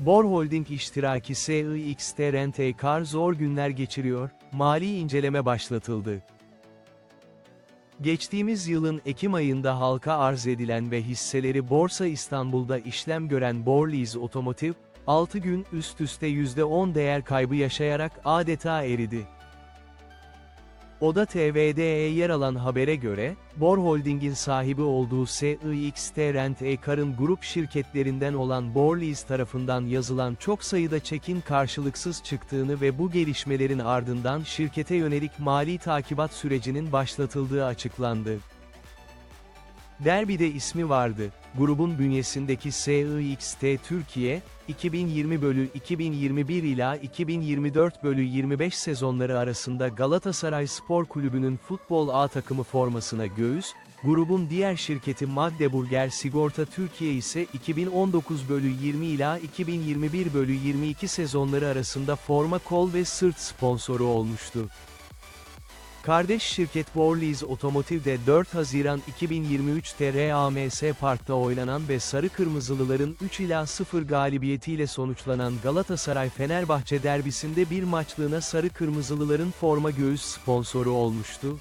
Bor Holding iştiraki SIXT Rent Car zor günler geçiriyor, mali inceleme başlatıldı. Geçtiğimiz yılın Ekim ayında halka arz edilen ve hisseleri Borsa İstanbul'da işlem gören Borlease Otomotiv, 6 gün üst üste %10 değer kaybı yaşayarak adeta eridi. Oda TV'de yer alan habere göre, Bor Holding'in sahibi olduğu SIXT Rent Car'ın grup şirketlerinden olan Borlease tarafından yazılan çok sayıda çekin karşılıksız çıktığını ve bu gelişmelerin ardından şirkete yönelik mali takibat sürecinin başlatıldığı açıklandı. Derbi'de ismi vardı. Grubun bünyesindeki SIXT Türkiye, 2020 bölü 2021 ila 2024 bölü 25 sezonları arasında Galatasaray Spor Kulübü'nün futbol A takımı formasına göğüs, grubun diğer şirketi Magdeburger Sigorta Türkiye ise 2019 bölü 20 ila 2021 bölü 22 sezonları arasında forma kol ve sırt sponsoru olmuştu. Kardeş şirket Borlease Otomotiv'de 4 Haziran 2023'te RAMS Park'ta oynanan ve Sarı Kırmızılıların 3 ila 0 galibiyetiyle sonuçlanan Galatasaray-Fenerbahçe derbisinde bir maçlığına Sarı Kırmızılıların forma göğüs sponsoru olmuştu.